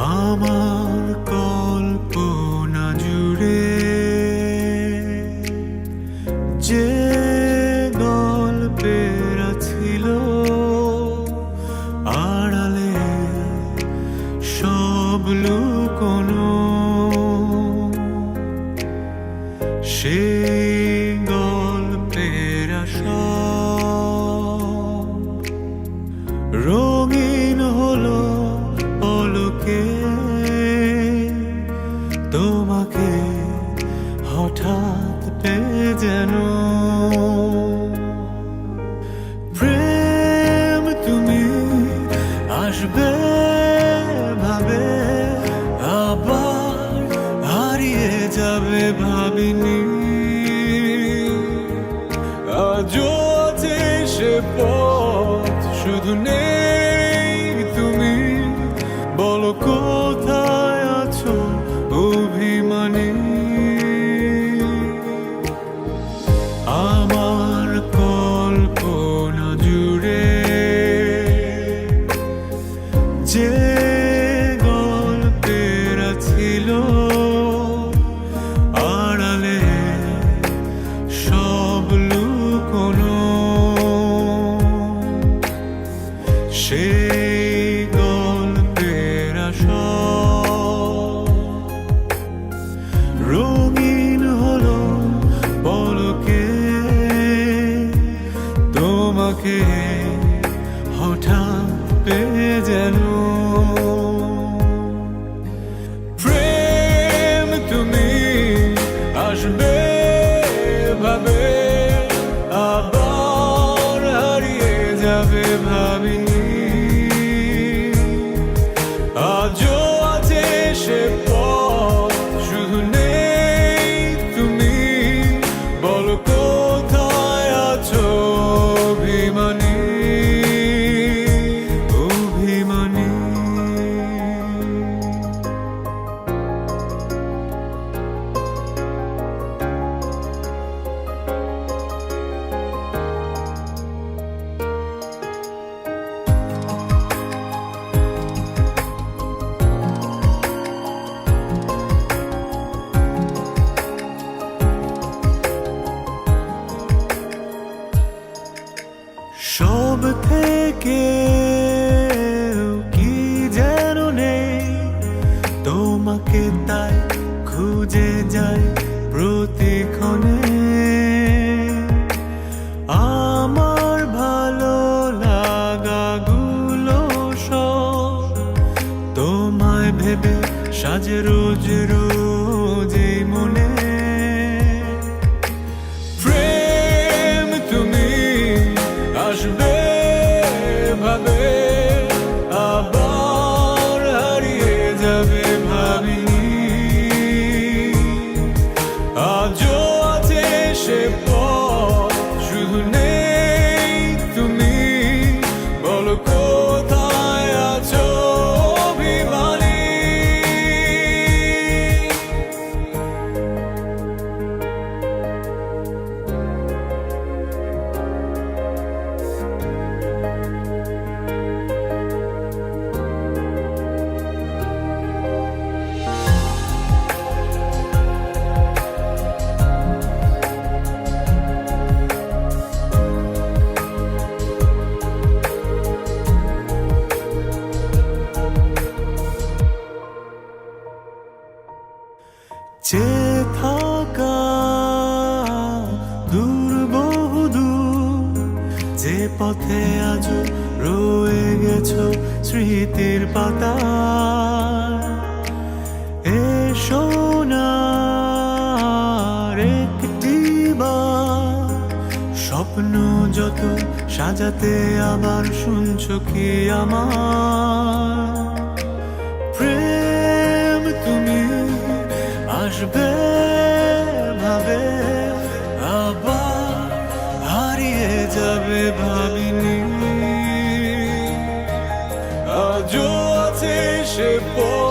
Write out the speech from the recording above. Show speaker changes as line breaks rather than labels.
আমার কল্পনা জুড়ে যে গল্পের ছিল আড়ালে সব লুকোনো। সেই যেন প্রেম তুমি আসবে। ওঠা এ যেন যে থাকা দূর যে পথে আজ রয়ে গেছ স্মৃতির পাতা এ সোনার একটি বা স্বপ্ন যত সাজাতে আবার শুনছ কি আমার? আসবে ভাবে আবার হারিয়ে যাবে ভাবিনি। আজও আছে সে পর